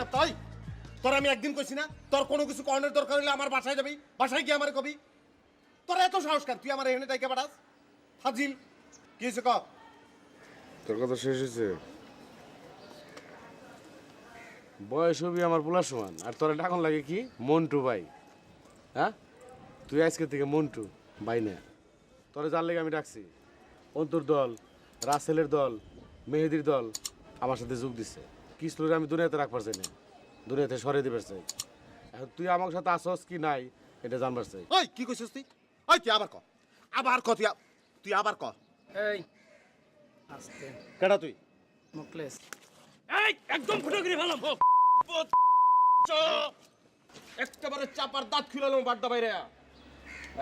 না তাই? তোর আমি একদিন কইছি না, তোর কোনো কিছু কর্ণের দরকার হলে আমার বাসায় যাবি, বাসায় গিয়ে আমার কবি। তোর এত সাহসকার তুই আমার এখানে ডাইকে পাঠাস? হাজিল কি হয়েছে ক? তোর কথা শেষ হয়েছে বয়স হবি আমার পোলার সমান। আর তোর ডাকন লাগে কি? মন্টু ভাই। হ্যাঁ? তুই আজকে থেকে মন্টু, ভাই না। তোরে জানলে আমি ডাকছি। অন্তর দল, রাসেলের দল, মেহেদির দল আমার সাথে যোগ দিচ্ছে কিসলুরে আমি দুনিয়াতে রাখবার চাই না। দুনিয়াতে সরে দিবার চাই। এখন তুই আমার সাথে আসস কি নাই এটা জানবার চাই। ওই কি কইছিস তুই? ওই তুই আবার ক। আবার ক তুই তুই আবার ক। এই। আস্তে। কেডা তুই? মুকলেশ। এই একদম ফুটো করে ফেলাম একেবারে চাপার দাঁত খুলালাম বাড্ডা বাইরে।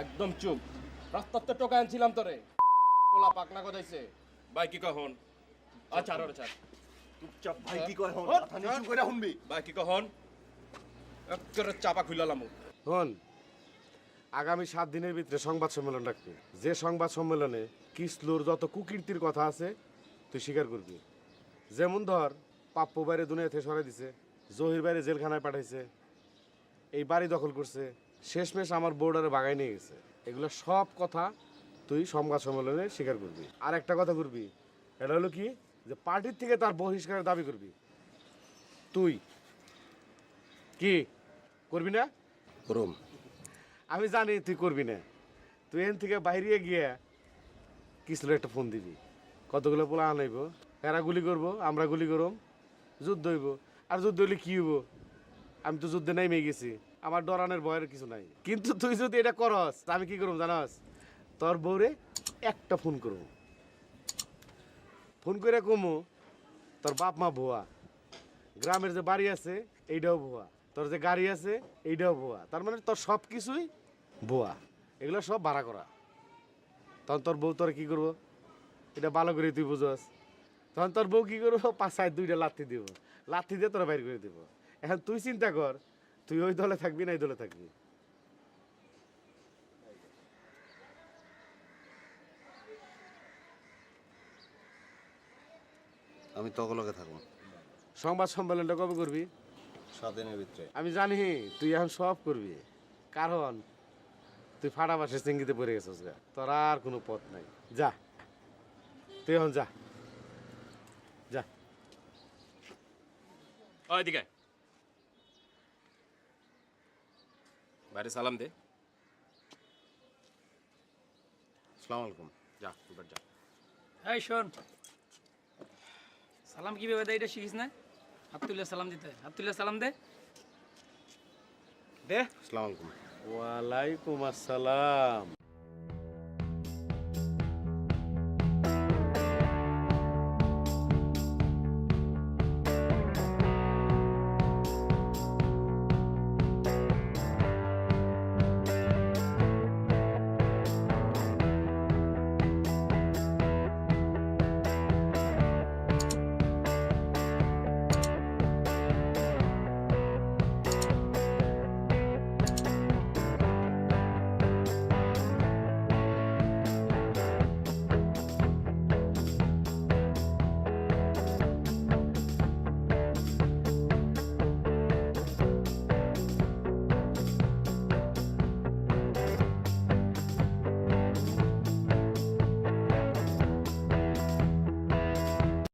একদম চুপ। রাস্তার তো টোকা আনছিলাম তোরে। পোলা পাকনা কথাইছে ভাই কি কখন? আচ্ছা আর আচ্ছা চুপচাপ ভাই কি কয় হন? কথা নিচু করে শুনবি ভাই কি কখন একেবারে চাপা খুলালাম শোন আগামী সাত দিনের ভিতরে সংবাদ সম্মেলন রাখবি। যে সংবাদ সম্মেলনে কিসলুর যত কুকীর্তির কথা আছে তুই স্বীকার করবি। যেমন ধর পাপ্পু বাইরে দুনিয়া থেকে সরাই দিছে জহির বাইরে জেলখানায় পাঠাইছে এই বাড়ি দখল করছে শেষমেশ আমার বোর্ডারে বাগাই নিয়ে গেছে। এগুলো সব কথা তুই সংবাদ সম্মেলনে স্বীকার করবি। আর একটা কথা করবি এটা হলো কি যে পার্টির থেকে তার বহিষ্কারের দাবি করবি। তুই কি করবি না? করুম। আমি জানি তুই করবি না। তুই এখান থেকে বাইরে গিয়ে কিছু একটা ফোন দিবি। কতগুলো পোলা আনাইব? এরা গুলি করব আমরা গুলি করম। যুদ্ধ হইব। আর যুদ্ধ হইলে কি হইব? আমি তো যুদ্ধে নেমে গেছি। আমার ডরানোর ভয়ের কিছু নাই। কিন্তু তুই যদি এটা করস আমি কি করব জানাস? তোর বউরে একটা ফোন করব ফোন করে কমু, তোর বাপ মা ভুয়া। গ্রামের যে বাড়ি আছে, এইটাও ভুয়া। তোর যে গাড়ি আছে, এইটাও ভুয়া। তার মানে তোর সব কিছুই ভুয়া। এগুলো সব ভাড়া করা। তখন তোর বউ তোর কি করব? এটা ভালো করে তুই বুঝস। তখন তোর বউ কি করব? পাশায় দুইটা লাথি দিব। লাথি দিয়ে তোরা বাইর করে দিব। এখন তুই চিন্তা কর, তুই ওই দলে থাকবি না এই দলে থাকবি? আমি তকলকে থাকব। সংবাদ সম্মেলনটা কবে করবি? সাত দিনের ভিতরে। আমি জানি তুই এখন সব করবি। কারণ তুই ফাটা বাসের চিঙ্গিতে পড়ে গেছিস গা। তোর আর কোনো পথ নাই। যা। তুই এখন যা। যা। ওই দিকে। বাইরে সালাম দে। আসসালামু আলাইকুম। যা এবার যা। এই শোন সালাম কীভাবে দেয় এটা শিখিস না? আবদুল্লাহ সালাম দিতে হয়। হাত সালাম দে। দে। আসসালামু আলাইকুম। ওয়ালাইকুম আসসালাম।